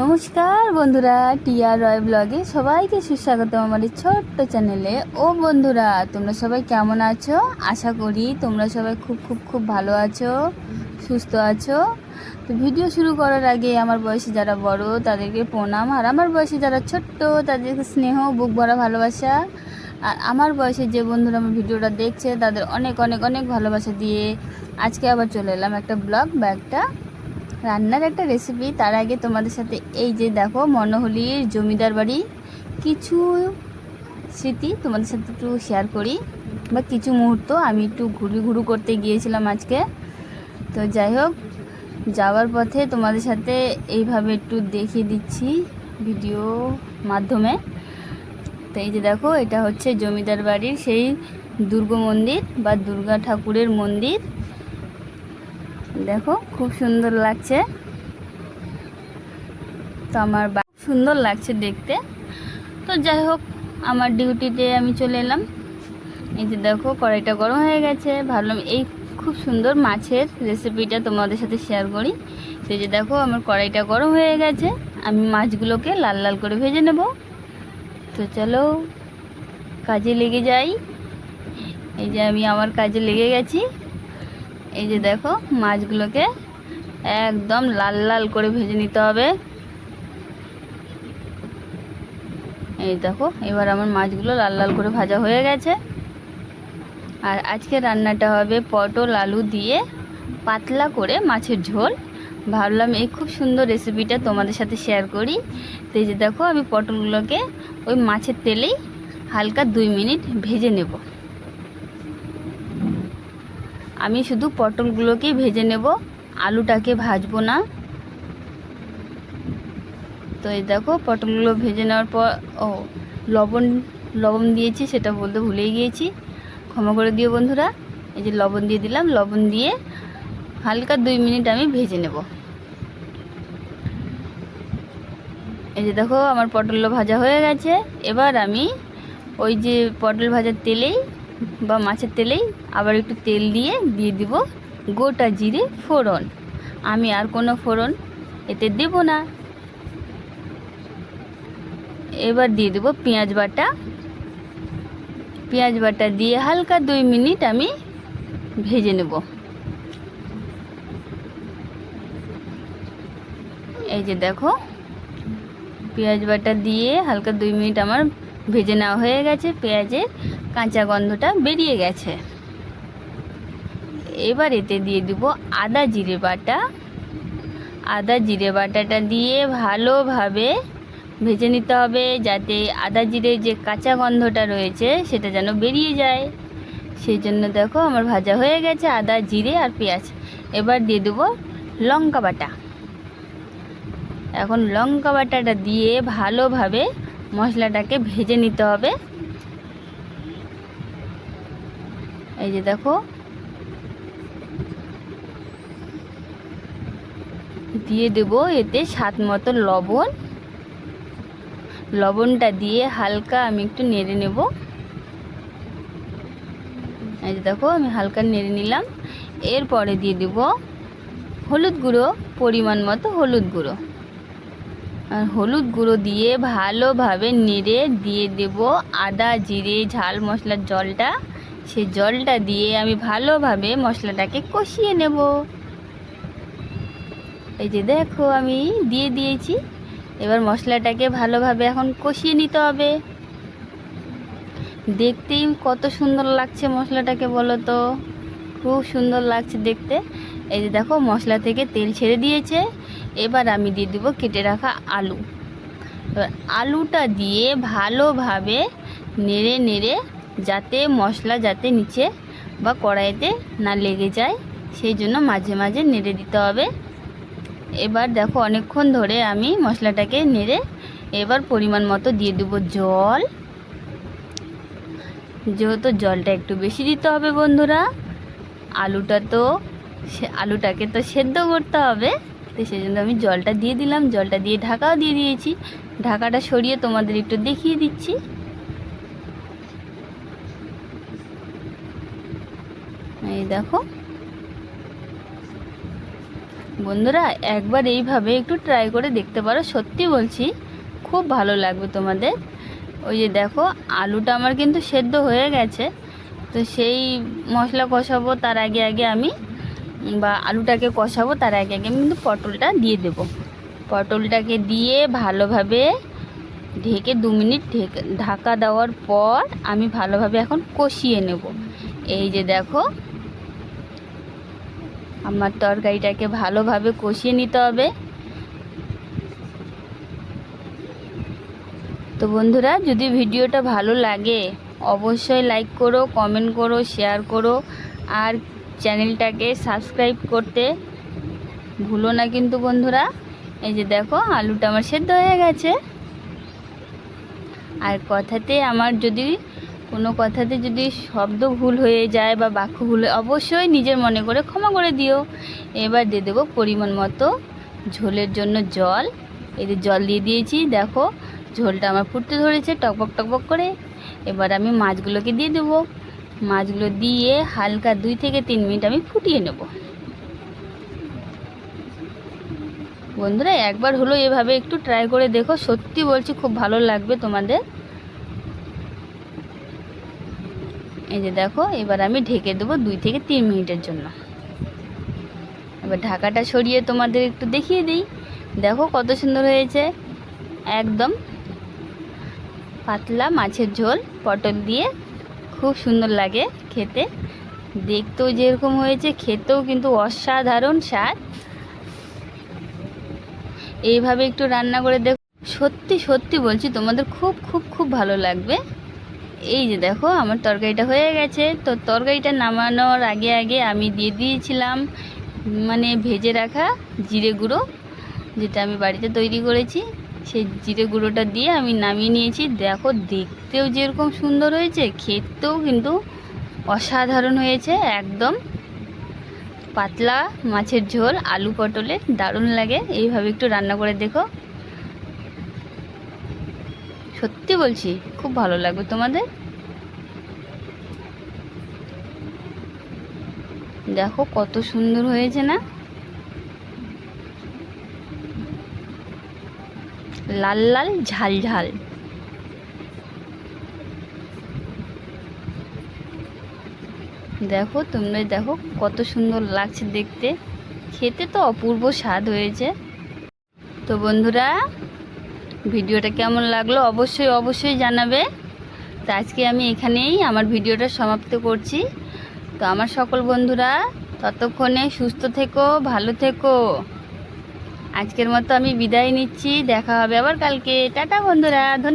নমস্কার বন্ধুরা টিআর রয় ব্লগে সবাইকে সুস্বাগত আমার ছোট্ট চ্যানেলে। ও বন্ধুরা, তোমরা সবাই কেমন আছো? আশা করি তোমরা সবাই খুব খুব খুব ভালো আছো, সুস্থ আছো। তো ভিডিও শুরু করার আগে আমার বয়সে যারা বড়, তাদেরকে প্রণাম। আর আমার বয়সে যারা ছোট্ট, তাদেরকে স্নেহ, বুক ভরা ভালোবাসা। আর আমার বয়সে যে বন্ধুরা আমার ভিডিওটা দেখছে, তাদের অনেক অনেক অনেক ভালোবাসা দিয়ে আজকে আবার চলে এলাম একটা ব্লগ বা একটা রান্নার একটা রেসিপি তার আগে তোমাদের সাথে এই যে দেখো মনোহলির জমিদার বাড়ি, কিছু স্মৃতি তোমাদের সাথে একটু শেয়ার করি। বা কিছু মুহূর্ত আমি একটু ঘুরু ঘুরু করতে গিয়েছিলাম আজকে। তো যাই হোক, যাওয়ার পথে তোমাদের সাথে এইভাবে একটু দেখিয়ে দিচ্ছি ভিডিও মাধ্যমে। তো এই যে দেখো, এটা হচ্ছে জমিদার বাড়ির সেই দুর্গ মন্দির বা দুর্গা ঠাকুরের মন্দির। দেখো, খুব সুন্দর লাগছে। তো আমার সুন্দর লাগছে দেখতে। তো যাই হোক, আমার ডিউটিতে আমি চলে এলাম। এই যে দেখো, কড়াইটা গরম হয়ে গেছে। ভাবলাম এই খুব সুন্দর মাছের রেসিপিটা তোমাদের সাথে শেয়ার করি। সেই যে দেখো, আমার কড়াইটা গরম হয়ে গেছে। আমি মাছগুলোকে লাল লাল করে ভেজে নেব। তো চলো, কাজে লেগে যাই। এই যে আমি আমার কাজে লেগে গেছি। এই যে দেখো, মাছগুলোকে একদম লাল লাল করে ভেজে নিতে হবে। এই দেখো, এবার আমার মাছগুলো লাল লাল করে ভাজা হয়ে গেছে। আর আজকে রান্নাটা হবে পটল আলু দিয়ে পাতলা করে মাছের ঝোল। ভাবলাম এই খুব সুন্দর রেসিপিটা তোমাদের সাথে শেয়ার করি। তো এই যে দেখো, আমি পটলগুলোকে ওই মাছের তেলেই হালকা দুই মিনিট ভেজে নেব। আমি শুধু পটলগুলোকেই ভেজে নেব, আলুটাকে ভাজবো না। তো এই দেখো, পটলগুলো ভেজে নেওয়ার পর, ও, লবণ লবণ দিয়েছি, সেটা বলতে ভুলেই গিয়েছি। ক্ষমা করে দিও বন্ধুরা, এই যে লবণ দিয়ে দিলাম, লবণ দিয়ে হালকা দুই মিনিট আমি ভেজে নেব। এই যে দেখো, আমার পটলগুলো ভাজা হয়ে গেছে। এবার আমি ওই যে পটল ভাজার তেলেই বা মাছের তেলেই আবার একটু তেল দিয়ে দিয়ে দিব গোটা জিরে ফোড়ন। আমি আর কোনো ফোড়ন এতে দেব না। এবার দিয়ে দেবো পেঁয়াজ বাটা। পেঁয়াজ বাটা দিয়ে হালকা দুই মিনিট আমি ভেজে নেব। এই যে দেখো, পেঁয়াজ বাটা দিয়ে হালকা দুই মিনিট আমার ভেজে নেওয়া হয়ে গেছে পেঁয়াজের। কাঁচা গন্ধটা বেরিয়ে গেছে। এবার এতে দিয়ে দিব আদা জিরে বাটা। আদা জিরে বাটাটা দিয়ে ভালোভাবে ভেজে নিতে হবে যাতে আদা জিরে যে কাঁচা গন্ধটা রয়েছে সেটা যেন বেরিয়ে যায়। সেই জন্য দেখো আমার ভাজা হয়ে গেছে আদা, জিরে আর পেঁয়াজ। এবার দিয়ে দেবো লঙ্কা বাটা। এখন লঙ্কা বাটাটা দিয়ে ভালোভাবে মশলাটাকে ভেজে নিতে হবে। এই যে দেখো। দিয়ে দেব এতে স্বাদ মতো লবণ। লবণটা দিয়ে হালকা আমি একটু নেড়ে নেব। এই যে দেখো, আমি হালকা নেড়ে নিলাম। এরপরে দিয়ে দেব হলুদ গুঁড়ো, পরিমাণ মতো হলুদ গুঁড়ো। আর হলুদ গুঁড়ো দিয়ে ভালোভাবে নেড়ে দিয়ে দেব আদা, জিরে, ঝাল মশলার জলটা। সেই জলটা দিয়ে আমি ভালোভাবে মশলাটাকে কষিয়ে নেব। এই যে দেখো, আমি দিয়ে দিয়েছি। এবার মশলাটাকে ভালোভাবে এখন কষিয়ে নিতে হবে। দেখতেই কত সুন্দর লাগছে মশলাটাকে, বলো তো। খুব সুন্দর লাগছে দেখতে। এই যে দেখো, মশলা থেকে তেল ছেড়ে দিয়েছে। এবার আমি দিয়ে দেবো কেটে রাখা আলু। এবার আলুটা দিয়ে ভালোভাবে নেড়ে নেড়ে যাতে মশলা যাতে নিচে বা কড়াইতে না লেগে যায়, সেই জন্য মাঝে মাঝে নেড়ে দিতে হবে। এবার দেখো অনেকক্ষণ ধরে আমি মশলাটাকে নেড়ে এবার পরিমাণ মতো দিয়ে দেবো জল। যেহেতু জলটা একটু বেশি দিতে হবে বন্ধুরা, আলুটা তো আলুটাকে তো সেদ্ধ করতে হবে, তো সেই জন্য আমি জলটা দিয়ে দিলাম। জলটা দিয়ে ঢাকাও দিয়ে দিয়েছি। ঢাকাটা সরিয়ে তোমাদের একটু দেখিয়ে দিচ্ছি। এই দেখো। বন্ধুরা, একবার এইভাবে একটু ট্রাই করে দেখতে পারো। সত্যি বলছি, খুব ভালো লাগবে তোমাদের। ওই যে দেখো, আলুটা আমার কিন্তু সেদ্ধ হয়ে গেছে। তো সেই মশলা কষাবো, তার আগে আগে আমি, বা আলুটাকে কষাবো, তার আগে আগে আমি কিন্তু পটলটা দিয়ে দেব। পটলটাকে দিয়ে ভালোভাবে ঢেকে, দু মিনিট ঢেকে, ঢাকা দেওয়ার পর আমি ভালোভাবে এখন কষিয়ে নেব। এই যে দেখো আমার তরকারিটাকে ভালোভাবে কষিয়ে নিতে হবে। তো বন্ধুরা, যদি ভিডিওটা ভালো লাগে, অবশ্যই লাইক করো, কমেন্ট করো, শেয়ার করো, আর চ্যানেলটাকে সাবস্ক্রাইব করতে ভুলো না কিন্তু বন্ধুরা। এই যে দেখো, আলুটা আমার সেদ্ধ হয়ে গেছে। আর কথাতে আমার যদি কোনো কথাতে যদি শব্দ ভুল হয়ে যায় বা বাক্য ভুল অবশ্যই নিজের মনে করে ক্ষমা করে দিও। এবার দিয়ে দেবো পরিমাণ মতো ঝোলের জন্য জল। যে জল দিয়ে দিয়েছি, দেখো ঝোলটা আমার ফুটতে ধরেছে, টকবক টকবক করে। এবার আমি মাছগুলোকে দিয়ে দেবো। মাছগুলো দিয়ে হালকা দুই থেকে তিন মিনিট আমি ফুটিয়ে নেব। বন্ধুরা, একবার হলো এভাবে একটু ট্রাই করে দেখো। সত্যি বলছি, খুব ভালো লাগবে তোমাদের। এই যে দেখো, এবার আমি ঢেকে দেবো দুই থেকে তিন মিনিটের জন্য। এবার ঢাকাটা সরিয়ে তোমাদের একটু দেখিয়ে দিই। দেখো কত সুন্দর হয়েছে। একদম পাতলা মাছের ঝোল, পটল দিয়ে খুব সুন্দর লাগে খেতে। দেখতেও যেরকম হয়েছে, খেতেও কিন্তু অসাধারণ স্বাদ। এইভাবে একটু রান্না করে দেখো। সত্যি সত্যি বলছি, তোমাদের খুব খুব খুব ভালো লাগবে। এই যে দেখো, আমার তরকারিটা হয়ে গেছে। তো তরকারিটা নামানোর আগে আগে আমি দিয়ে দিয়েছিলাম মানে ভেজে রাখা জিরে গুঁড়ো, যেটা আমি বাড়িতে তৈরি করেছি। সেই জিরে গুঁড়োটা দিয়ে আমি নামিয়ে নিয়েছি। দেখো, দেখতেও যেরকম সুন্দর হয়েছে, খেতেও কিন্তু অসাধারণ হয়েছে, একদম পাতলা মাছের ঝোল, আলু পটলের দারুণ লাগে। এইভাবে একটু রান্না করে দেখো। সত্যি বলছি, খুব ভালো লাগবে তোমাদের। দেখো কত সুন্দর হয়েছে না? লাল লাল, ঝাল ঝাল। দেখো তোমরা, দেখো কত সুন্দর লাগছে দেখতে। খেতে তো অপূর্ব স্বাদ হয়েছে। তো বন্ধুরা ভিডিওটা কেমন লাগল অবশ্যই অবশ্যই জানাবে। তো আজকে আমি এখানেই আমার ভিডিওটা সমাপ্ত করছি। তো আমার সকল বন্ধুরা, ততক্ষণে সুস্থ থেকো, ভালো থেকো। আজকের মতো আমি বিদায় নিচ্ছি, দেখা হবে আবার কালকে। টাটা বন্ধুরা, ধন্যবাদ।